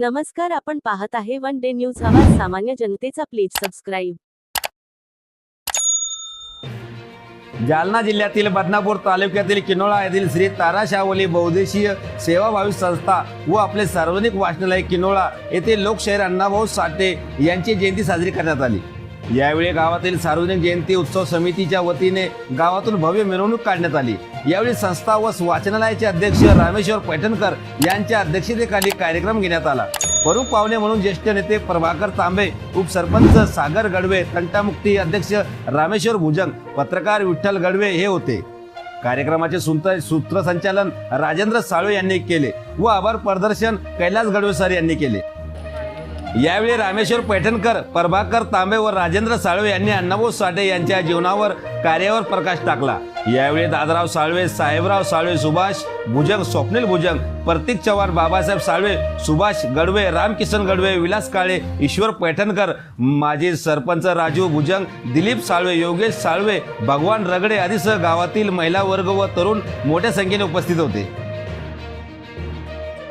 नमस्कार आपण पाहत आहे वन डे न्यूज. आवाज सामान्य जनतेचा प्लीज सबस्क्राईब. जालना जिल्ह्यातील बदनापूर तालुक्यातील किनोळा येथील श्री ताराशावली बहुदेशीय सेवाभावी संस्था व आपले सार्वजनिक वाचनालय किनोळा येथे लोकशाहीर अण्णाभाऊ साठे यांची जयंती साजरी करण्यात आली. यावेळी गावातील सार्वजनिक जयंती उत्सव समितीच्या वतीने गावातून भव्य मिरवणूक काढण्यात आली. यावेळी संस्था व वाचनालयाचे अध्यक्ष रामेश्वर पैठणकर यांच्या अध्यक्षतेखाली कार्यक्रम घेण्यात आला. प्रमुख पाहुणे म्हणून ज्येष्ठ नेते प्रभाकर तांबे उपसरपंच सागर गडवे तंटामुक्ती अध्यक्ष रामेश्वर भुजंग पत्रकार विठ्ठल गडवे हे होते. कार्यक्रमाचे सूत्र सूत्रसंचालन राजेंद्र साळवे यांनी केले व आभार प्रदर्शन कैलास गडवे सर यांनी केले. यावेळी रामेश्वर पैठणकर प्रभाकर तांबे व राजेंद्र साळवे यांनी अण्णाभाऊ साठे यांच्या जीवनावर कार्यावर प्रकाश टाकला. यावेळी दादराव साळवे साहेबराव साळवे सुभाष भुजंग स्वप्नील भुजंग प्रतीक चव्हाण बाबासाहेब साळवे सुभाष गडवे रामकिशन गडवे विलास काळे ईश्वर पैठणकर माजी सरपंच राजू भुजंग दिलीप साळवे योगेश साळवे भगवान रगडे आदीसह गावातील महिला वर्ग व तरुण मोठ्या संख्येने उपस्थित होते.